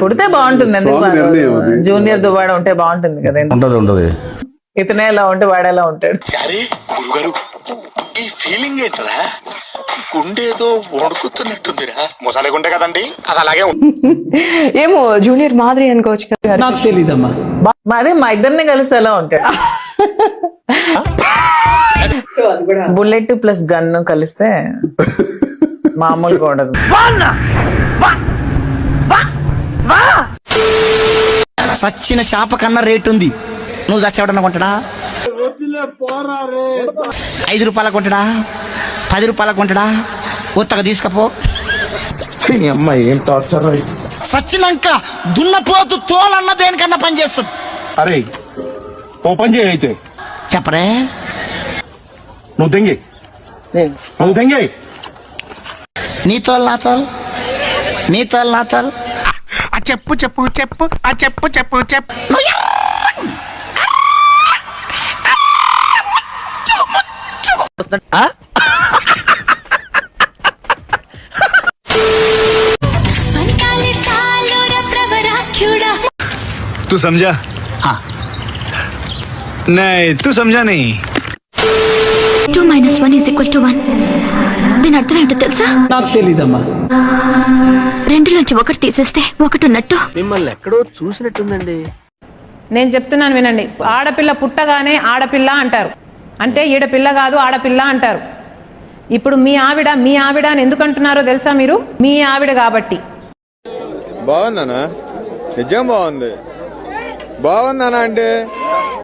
పుడితే బాగుంటుంది ఎందుకు. జూనియర్ దుబాడ ఉంటే బాగుంటుంది కదా? ఉంటది ఉంటది. ఇతనే ఎలా ఉంటే వాడేలా ఉంటాడు? అరే గురుగారు ఈ ఫీలింగ్ ఏంట్రా? గుండేదో వణుకుతున్నట్టుందిరా. ముసాలి గుండె కదండి? అది అలాగే ఏమో జూనియర్ మాదిరి అనుకోవచ్చు కదా. నాకు అదే మా ఇద్దరిని కలిసి ఎలా ఉంటాడు? బుల్లెట్ ప్లస్ గన్ కలిస్తే మామూలుగా ఉండదు. సచ్చిన చేప కన్నా రేటు ఉంది. నువ్వు చచ్చేవడన్నా కొంటడా? ఐదు రూపాయల కొంటడా? పది రూపాయల కొంటడా? ఉత్తగా తీసుకపో. అమ్మాయి ఏం టార్చర్ సచ్చినాక దున్నపోతు తోలన్న దేనికన్నా పని చేస్తుంది. అరే ఓపెన్ చేయి అయితే. చెప్పరే. నువ్వు దెంగి. నువ్వు దెంగి. నీ తోలు నా తోలు. నీ తోలు నా తోలు. చెప్పు చెప్పు చెప్పు ఆ చెప్పు చెప్పు చెప్పు तू समझा हाँ नहीं तू समझा नहीं two minus one is equal to one దీని అర్థం ఏంటో తెలుసా? నాకు తెలీదమ్మా. రెండులోంచి ఒకటి తీసేస్తే ఒకటి ఉన్నట్టు. నేను చెప్తున్నాను వినండి. ఆడపిల్ల పుట్టగానే ఆడపిల్ల అంటారు. అంటే ఈడపిల్ల కాదు ఆడపిల్ల అంటారు. ఇప్పుడు మీ ఆవిడ మీ ఆవిడ అని ఎందుకు అంటున్నారో తెలుసా మీరు? మీ ఆవిడ కాబట్టి. బాగుందనా నిజం బాగుంది. బాగుందనా అంటే?